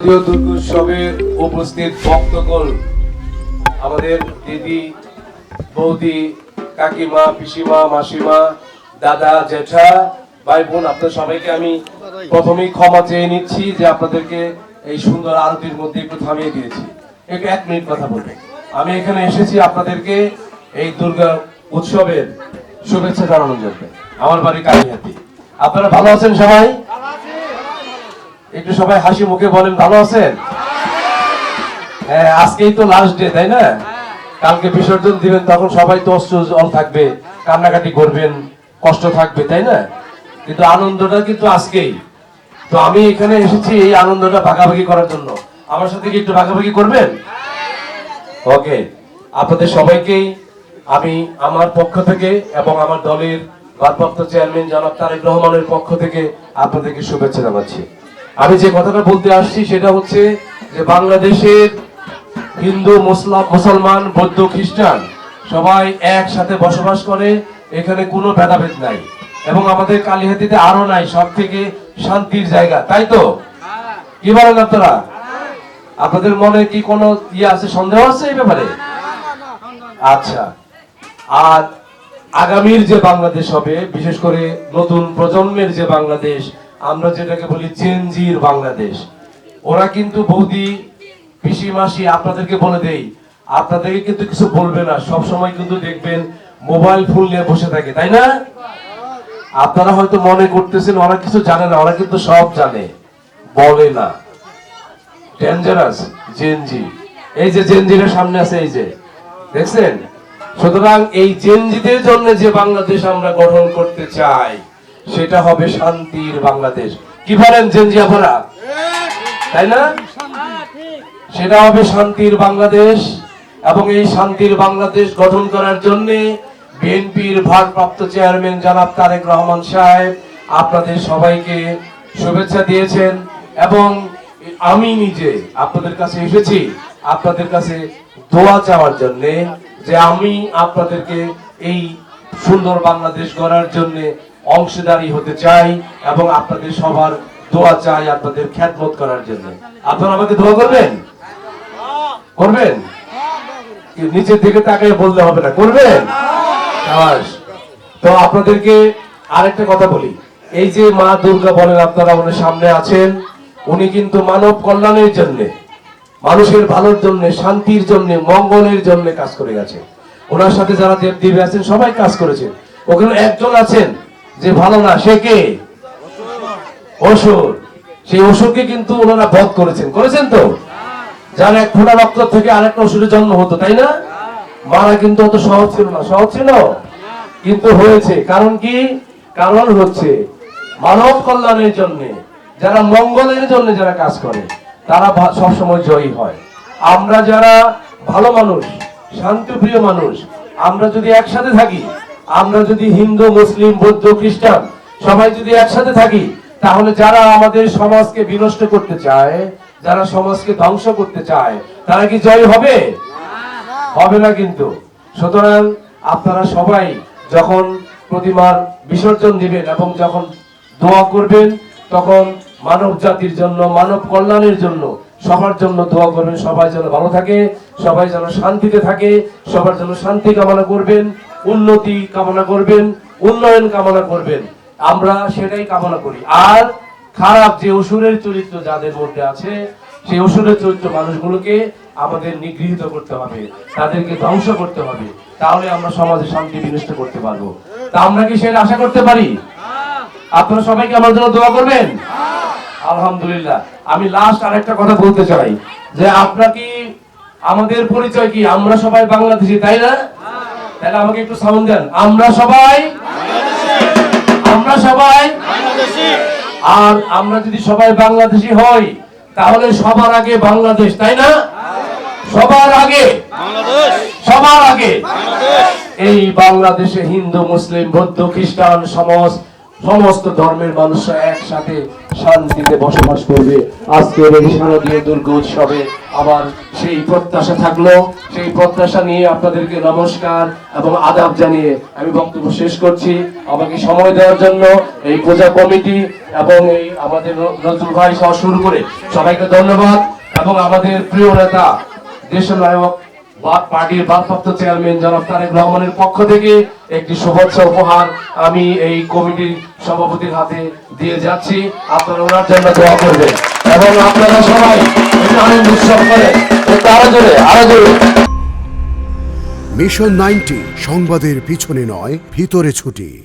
জাতীয় দুর্গোৎসবের উপস্থিত ভক্তগণ, আমাদের দিদি, বৌদি, কাকিমা, পিসিমা, মাসিমা, দাদা, জেঠা ভাই বোন আপনাদের সবাইকে আমি প্রথমেই ক্ষমা চেয়ে নিচ্ছি যে আপনাদেরকে এই সুন্দর আরতির মধ্যে একটু থামিয়ে দিয়েছি। একটু এক মিনিট কথা বলব আমি এখানে এসেছি আপনাদেরকে এই দুর্গা উৎসবের শুভেচ্ছা জানানোর জন্য। আমার বাড়ি আপনারা ভালো আছেন সবাই? একটু সবাই হাসি মুখে বলেন, ভালো আছেন? হ্যাঁ আজকেই তো লাস্ট ডে তাই না? কালকে বিসর্জন দিবেন, তখন সবাই তো অস্ত্র থাকবে, কান্নাকাটি করবেন, কষ্ট থাকবে, তাই না? কিন্তু আনন্দটা কিন্তু আজকেই। তো আমি এখানে এসেছি এই আনন্দটা ভাগাভাগি করার জন্য। আমার সাথে কি একটু ভাগাভাগি করবেন? ওকে, আপনাদের সবাইকেই আমি আমার পক্ষ থেকে এবং আমার দলের ভারপ্রাপ্ত চেয়ারম্যান জনাব তারেক রহমানের পক্ষ থেকে আপনাদেরকে শুভেচ্ছা জানাচ্ছি। আমি যে কথাটা বলতে আসছি সেটা হচ্ছে যে বাংলাদেশের হিন্দু, মুসলাম, মুসলমান, বৌদ্ধ, খ্রিস্টান সবাই একসাথে বসবাস করে, এখানে কোনো ভেদাভেদ নাই। এবং আমাদের কালীহাতিতে আরও নাই সব থেকে শান্তির জায়গা, তাই তো? কি বলেন আপনারা? আপনাদের মনে কি কোনো ইয়ে আছে, সন্দেহ আছে এই ব্যাপারে? আচ্ছা। আর আগামীর যে বাংলাদেশ হবে, বিশেষ করে নতুন প্রজন্মের যে বাংলাদেশ আমরা যেটাকে বলি চেঞ্জির বাংলাদেশ। ওরা কিন্তু বৌদি পিসি মাসি আপনাদেরকে বলে দেই, আপনাদেরকে কিন্তু কিছু বলবে না। সব সময় কিন্তু দেখবেন মোবাইল ফোন নিয়ে বসে থাকে, তাই না? আপনারা হয়তো মনে করতেছেন, ওরা কিছু জানে না, ওরা কিন্তু সব জানে। বলে না। ডেঞ্জারাস জেনজি এই যে জেনজিরা সামনে আছে, এই যে। দেখছেন? সুতরাং এই জেনজিদের জন্য যে বাংলাদেশ আমরা গঠন করতে চাই সেটা হবে শান্তির বাংলাদেশ। কি বলেন জেনজি আপনারা? তাই না? সেটা হবে শান্তির বাংলাদেশ এবং এই শান্তির বাংলাদেশ গঠন করার জন্য বিএনপির ভারপ্রাপ্ত চেয়ারম্যান জনাব তারেক রহমান সাহেব আপনাদের সবাইকে শুভেচ্ছা দিয়েছেন এবং আমি নিজে আপনাদের কাছে এসেছি আপনাদের কাছে দোয়া চাওয়ার জন্য যে আমি আপনাদেরকে এই সুন্দর বাংলাদেশ গড়ার জন্য অংশীদারি হতে চাই এবং আপনাদের সবার দোয়া চাই আপনাদের খ্যাতমত করার জন্য। আপনারা আমাকে দোয়া করবেন? করবেন? নিচের দিকে তাকিয়ে বললে হবে না। করবেন। তো আপনাদেরকে আরেকটা কথা বলি। এই যে মা দুর্গা বলেন, আপনারা ওনার সামনে আছেন, উনি কিন্তু মানব কল্যাণের জন্য, মানুষের ভালোর জন্য, শান্তির জন্য, মঙ্গলের জন্য কাজ করে গেছে। ওনার সাথে যারা দেব দেবী আছেন, সবাই কাজ করেছেন। ওখানে একজন আছেন যে ভালো না, সে কে? অসুর। সেই অসুরকে কিন্তু ওনারা বধ করেছেন। করেছেন তো? যার এক ফোঁটা রক্ত থেকে আরেকটা অসুরের জন্ম হতো, তাই না? মারা কিন্তু অত সহজ ছিল না। সহজ ছিল? কিন্তু হয়েছে। কারণ কি? কারণ হচ্ছে মানব কল্যাণের জন্য, যারা মঙ্গলের জন্য যারা কাজ করে, তারা সবসময় জয়ী হয়। আমরা যারা ভালো মানুষ, শান্তিপ্রিয় মানুষ, আমরা যদি একসাথে থাকি আমরা যদি হিন্দু, মুসলিম, বৌদ্ধ, খ্রিস্টান সবাই যদি একসাথে থাকি, তাহলে যারা আমাদের সমাজকে বিনষ্ট করতে চায়, যারা সমাজকে ধ্বংস করতে চায়, তারা কি জয় হবে? হবে না কিন্তু। সুতরাং আপনারা সবাই যখন প্রতিমার বিসর্জন দিবেন এবং যখন দোয়া করবেন, তখন মানব জাতির জন্য, মানব কল্যাণের জন্য সবার জন্য দোয়া করবেন। সবাই যেন ভালো থাকে, সবাই যেন শান্তিতে থাকে, সবার জন্য শান্তি কামনা করবেন। উন্নতি কামনা করবেন, উন্নয়ন কামনা করবেন। আমরা সেটাই কামনা করি। আর খারাপ যে অসুরের চরিত্র যাদের মধ্যে আছে, সেই অসুরের চরিত্র মানুষগুলোকে আমাদের নিগৃহীত করতে হবে, তাদেরকে ধ্বংস করতে হবে। তাহলে আমরা সমাজে শান্তি বিনষ্ট করতে পারব। তা আমরা কি সেটা আশা করতে পারি? আপনারা সবাইকে আমার জন্য দোয়া করবেন? আলহামদুলিল্লাহ। আমি লাস্ট আরেকটা কথা বলতে চাই, যে আপনার কি, আমাদের পরিচয় কি? আমরা সবাই বাংলাদেশি, তাই না? তাহলে আমাকে একটু সাউন্ড দেন। আমরা সবাই? আমরা সবাই? আর আমরা যদি সবাই বাংলাদেশি হই, তাহলে সবার আগে বাংলাদেশ, তাই না? সবার আগে। সবার আগে। এই বাংলাদেশে হিন্দু, মুসলিম, বৌদ্ধ, খ্রিস্টান সমাজ সমস্ত ধর্মের মানুষরা একসাথে শান্তিতে বসবাস করবে। আজকের এই শারদীয় দুর্গা উৎসবে আবার সেই প্রত্যাশা থাকল। সেই প্রত্যাশা নিয়ে আপনাদেরকে নমস্কার এবং আদাব জানিয়ে আমি বক্তব্য শেষ করছি। আমাকে সময় দেওয়ার জন্য এই পূজা কমিটি এবং এই আমাদের নজরুল ভাই সহ শুরু করে সবাইকে ধন্যবাদ এবং আমাদের প্রিয় নেতা, দেশনায়ক বা- পার্টির ভারপ্রাপ্ত চেয়ারম্যান জনাব তারেক রহমানের পক্ষ থেকে একটি শুভেচ্ছা উপহার আমি এই কমিটির সভাপতির হাতে দিয়ে যাচ্ছি। আপনারা ওনার জন্য দোয়া করবেন। এবং আপনারা সবাই আনন্দ উৎসব করেন আরও জোরে আরও জোরে। মিশন নাইনটি সংবাদের পিছনে নয়, ভিতরে ছুটি।